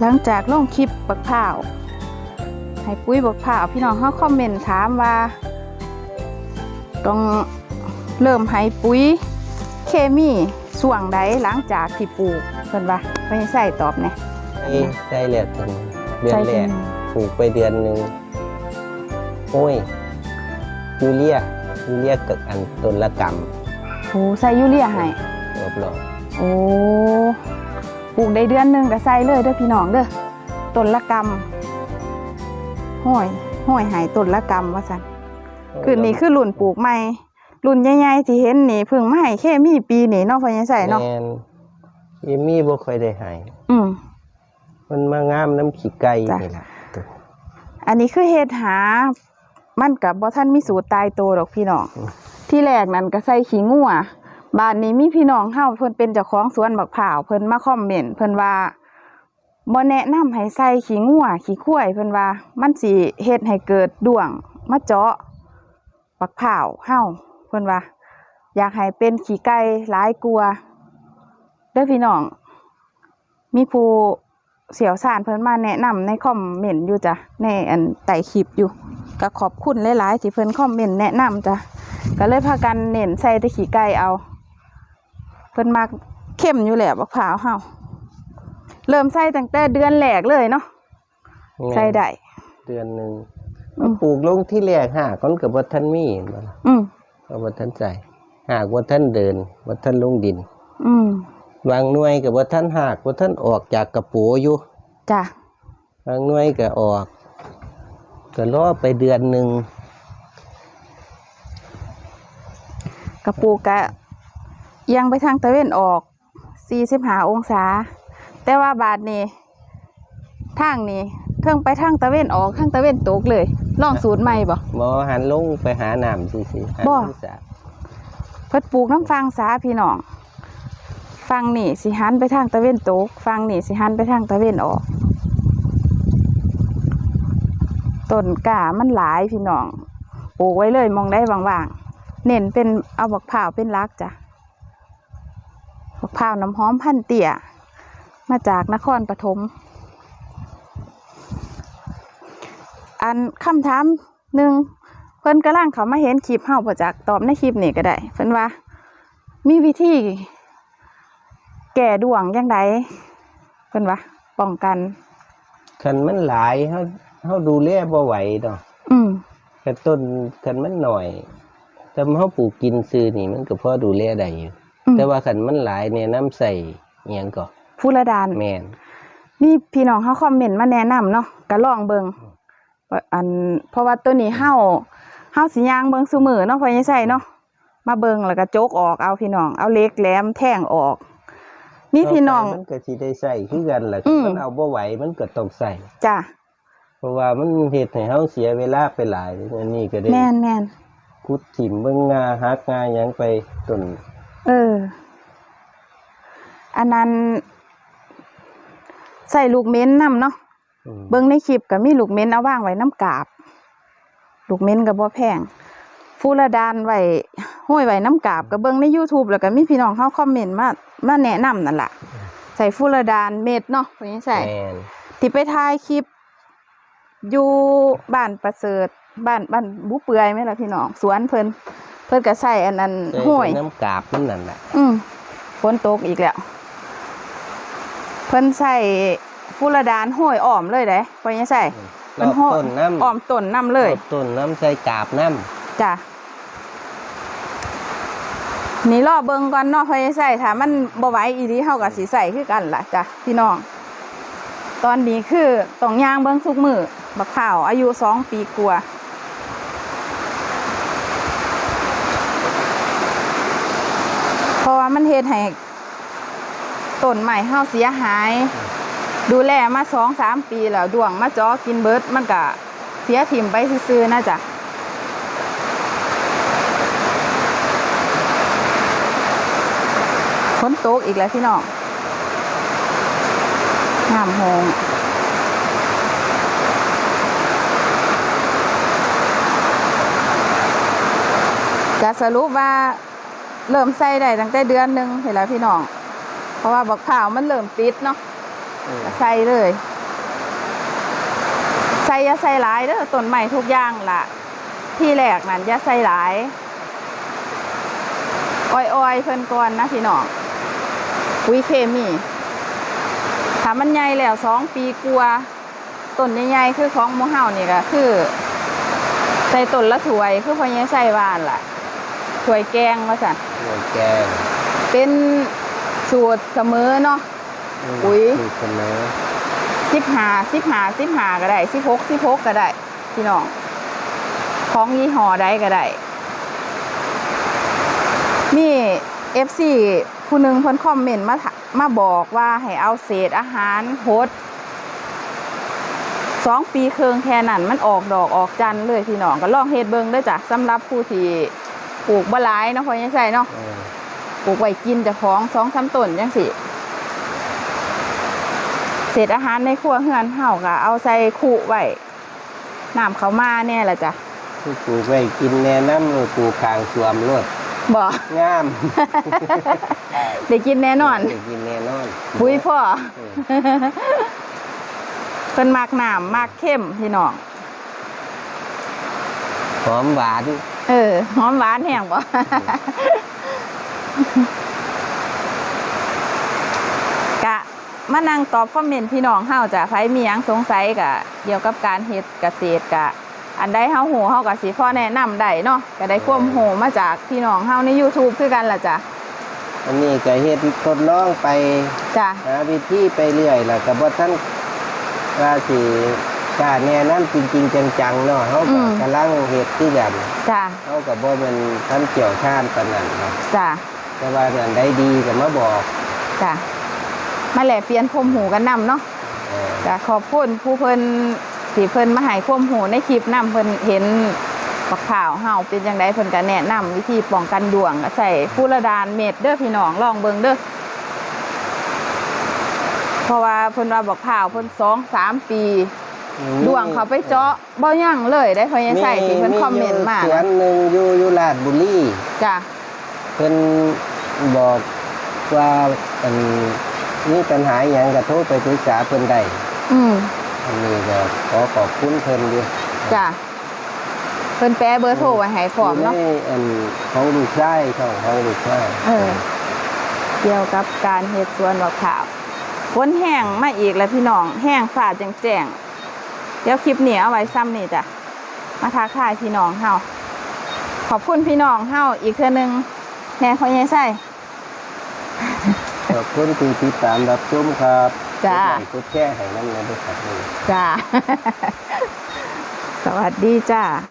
หลังจากลงคลิปบักพร้าวให้ปุ้ยบักพร้าวพี่น้องเขาคอมเมนต์ถามว่า ต้องเริ่มให้ปุ๋ยเคมีส่วงใดหลังจากที่ปลูกเพิ่นว่าไม่ใส่ตอบเนี่ยใช่ใช่แล้วถึงเดือนแรกปลูกไปเดือนหนึ่งโอ้ยยูเรียยูเรียเกิดอันต้นละกรรมโอ้ใส่ยูเรียให้รอบรอบโอ้ ปลูกได้เดือนหนึงก็ใส่เลยเด้อพี่น้องเด้อต้นละกำห้อยห้อยใหายต้นละกำว่าซั่นคือนี่คือรุ่นปลูกใหม่รุ่นใหญ่ๆที่เห็นนี่เพิ่งมาให้แค่มีปีนี่เนาะพ่อใหญ่ใส่เนาะแมนเอมี่บ่ค่อยได้ใหายอืมมันมางามน้ำขี้ไก่จ้ะนี่แหละตัวอันนี้คือเฮ็ดหา มันกับบ่ท่านมีสูตรตายตัวดอกพี่น้องที่แรกนั่นก็ใส่ขี้งัว บ้านนี้มีพี่น้องเฮาเพิ่นเป็นเจ้าของสวนบักพร้าวเพิ่นมาคอมเมนต์เพิ่นว่าบ่แนะนำให้ใส่ขี้งัวขี้ควยเพิ่นว่ามันสิเฮ็ดให้เกิดด่วงมาเจาะบักพร้าวเฮาเพิ่นว่า อยากให้เป็นขี้ไก่หลายกลัวเด้อพี่น้อง มีผู้เสี่ยวสารเพิ่นมาแนะนำในคอมเมนต์อยู่จ้ะในอันใต้คลิปอยู่ก็ขอบคุณหลายๆที่เพิ่นคอมเมนต์แนะนำจ้ะก็เลยพากันเน้นใส่ต่ขี้ไก่เอา เพิ่นมักเข้มอยู่แหละบักพร้าวเฮาเริ่มใส่ตั้งแต่เดือนแรกเลยเนาะแม่นใส่ได้ เดือนหนึ่งอืม ปลูกลงที่แรกหากมันกับวัท่านมีเห็นบ่ล่ะอืมก็วัท่านใส่หากวัท่านเดินวัท่านลงดินอืมบางหน่วยกับวัท่านหากวัท่านออกจากกระปูอยู่ จ้ะบางหน่วยก็ออกก็รอไปเดือนหนึ่งกระปูกะ เอียงไปทางตะเวนออก45องศา แต่ว่าบาทนี้ทางนี้เทิงไปทางตะเวนออกทางตะเวนตกเลยลองสูตรใหม่บ่หมอหันลงไปหาน้ำสิสิหาบ่น้ำสระเพิ่นปลูกน้ำฟังสาพี่น้องฟังนี่สิหันไปทางตะเวนตกฟังนี่สิหันไปทางตะเวนออกต้นกามันหลายพี่น้องปลูกไว้เลยมองได้ว่างๆ เน้นเป็นเอาบักพร้าวเป็นหลักจ้ะ บักพร้าวน้ำหอมพันเตี่ย มาจากนครปฐม อันคำถามหนึ่งเพิ่นกำลังเขามาเห็นคลิปเฮาประจักตอบในคลิปนี่ก็ได้ เพิ่นว่า มีวิธีแก่ดวงยังไงเพิ่นว่าป้องกันคันมันหลายเฮาเฮาดูแลบ่ไหวดอกอืมคันต้นคันมันหน่อยแต่เฮาปลูกกินซื้อนี่มันก็พอดูแลได้อยู่อืม แต่ว่าคันมันหลายเนี่ยน้ำใส่อิหยังก็ฟูรดานแม่นมีพี่น้องเฮาคอมเมนต์มาแนะนำเนาะก็ลองเบิงว่าอันเพราะว่าตัวนี้เฮาเฮาสิย่างเบิงซุมือเนาะพอยังใส่เนาะมาเบิงแล้วก็โจกออกเอาพี่น้องเอาเหล็กแหลมแทงออกมีพี่น้องต่ไปมันก็สิได้ใส่คือกันแหละอืมมันเอาบ่ไหวมันก็ต้องใส่จ้ะเพราะว่ามันเฮ็ดให้เฮาเสียเวลาไปหลายอันนี้ก็ได้แม่นแม่นขุดถิ่มเบิ่งงาหักงาหยังไปต้น เออ อันนั้นใส่ลูกเม้นนำเนาะอืมเบิ่งในคลิปก็มีลูกเม้นเอาวางไว้น้ำกาบ ลูกเม้นก็บ่แพงฟูระดานไว้ห้อยไว้น้ำกาบก็เบิ่งใน YouTube แล้วก็มีพี่น้องเขาคอมเมนต์มามาแนะนำนั่นล่ะใส่ฟูระดานเม็ดเนาะเพิ่นใส่แม่นที่ไปถ่ายคลิป อยู่บ้านประเสริฐบ้านบ้านบุเปื่อยไหมล่ะพี่น้องสวนเพิ่น เพิ่นก็ใส่อันนั้นใส่ห้อยน้ำกาบมันนั่นแหละอืมฝนตกอีกแล้ว เพิ่นใส่ฟูรดานห้อยอ้อมเลยเด้เพิ่นยังใส่รอบห้อยต้นน้ำอ้อมต้นน้ำเลยรอบต้นน้ำใส่กาบน้ำจ้ะนี่รอเบิ่งก่อนเนาะเพิ่นยังใส่ถ้ามันบ่ไหวอีหลีเฮาก็สิใส่คือกันล่ะจ้ะพี่น้องตอนนี้คือต้องย่างเบิ่งทุกมือบักข่าวอายุสองปีกว่าเพราะ ว่ามันเฮ็ดให้ต้นใหม่เฮาเสียหาย ดูแลมาสองสามปีแล้วดวงมาจอกินเบิดมันก็เสียถิ่มไปซื่อๆนะจ๊ะฝนตกอีกแล้วพี่น้องน้ำหงจะสรุปว่า เริ่มใส่ได้ตั้งแต่เดือนหนึ่งเห็นแล้วพี่น้อง เพราะว่าบักข่าวมันเริ่มปิดเนาะอืมก็ใส่เลย ใส่อยาใส่หลายเด้อต้นใหม่ทุกอย่างล่ะที่แรกนั่นอยาใส่หลายอ้อยๆเพิ่นก่อนนะพี่น้องปุ๋ยเคมีถ้ามันใหญ่แล้วสองปีกลัวาต้นใหญ่ๆคือของหมูเฮานี่ก็คือ ใส่ต้นละถ้วยคือพอยังใส่บ้านล่ะถ้วยแกงว่าสั่น หน่วยแกงเป็นสูตรเสมอเนาะมอุ๊ยมีเสมอสิบหาสิบหาสิบหาก็ได้สิบหกสิบหกก็ได้ พี่น้อง ของยี่ห้อใดก็ได้มีเอฟซีผู้หนึ่งเพิ่นคอมเมนต์มาถะมาบอกว่าให้เอาเศษอาหารโฮดสองปีเคืองแค่นั้นมันออกดอกออกจันทร์เลยพี่น้องก็ลองเฮ็ดเบิ่งเด้อจ้ะสำหรับผู้ที่ ปลูกบ่หลายเนาะพ่อยังใช่เนาะเออปลูกไว้กินเจะของสองสามต้นจังสิเศษอาหารในครัวเฮือนเฮาก็เอาใส่คุไว้น้ำเขามาแน่ละจ้ะผู้ปลูกไว้กินแนะนำเลยปลูกคางสวมรวดบ่งามได้กินแน่นอนได้กินแน่นอนบุ้ยพ่อเออเพิ่นมากน้ำมากเข้มพี่น้องหอมหวาน เออหอมหวานแห้งบ่กะมานั่งตอบคอมเมนต์พี่น้องเฮาจ้ะไผมีหยังสงสัยกะเกี่ยวกับการเฮ็ดเกษตรกะ อันใดเฮาหูเฮาก็สิพอแนะนำได้เนาะก็ได้ความหูมาจากพี่น้องเฮาใน YouTube คือกันล่ะจ้ะอันนี้ก็เฮ็ดทดลองไปจ้ะหาวิธีไปเรื่อยแล้วก็บ่ทันว่าสิ กล้าแนะนำจริง ๆ จังๆเนาะเฮาก็กำลังเฮ็ดคือกันจ้ะเฮาก็บ่แม่นทันเกี่ยวชาญปานนั้นเนาะจ้ะแต่ว่าอันใดดีก็มาบอกจ้ะมาแลกเปลี่ยนความหูกันนํเนาะเออก็ขอบคุณผู้เพิ่นที่เพิ่นมาให้ความหูในคลิปนํเพิ่นเห็นบักข่าวเฮาเป็นจังไดเพิ่นก็แนะนำวิธีป้องกันดวงก็ใส่ฟูรดานเม็ดเด้อพี่น้องลองเบิ่งเด้อเพราะว่าเพิ่นว่าบักข่าวเพิ่น2 3ปี ดวงเขาไปเจาะบ่ยั่งเลยได้เพิ่นยังใส่ที่เพิ่นคอมเมนต์มาสวนหนึงอยู่อยู่ลาดบุรีจ้ะเพิ่นบอกว่าอันมีปัญหาอหย่างก็โทรไปปรึกษาเพิ่นได้อืมอันนี้ก็ขอขอบคุณเพิ่นอยู่จ้ะเพิ่นแปะเบอร์โทรไว้ให้พร้อมเนาะยู่ในอันของลูกชายช่องของลูกชายเออเกี่ยวกับการเฮ็ดสวนบักข่าวฝนแห้งมาอีกแล้วพี่น้อง แห้งฝ่าแจ้งๆ เดี๋ยวคลิปนี้เอาไว้ซ้ำนี่จ้ะ มาทักทายพี่น้องเฮาขอบคุณพี่น้องเฮาอีกเทื่อนึงแน่พ่อใหญ่ไส้ขอบคุณที่ติดตามรับชมครับจ้ากดไลค์กดแชร์ให้นำในบริษัทนี้จ้า สวัสดีจ้า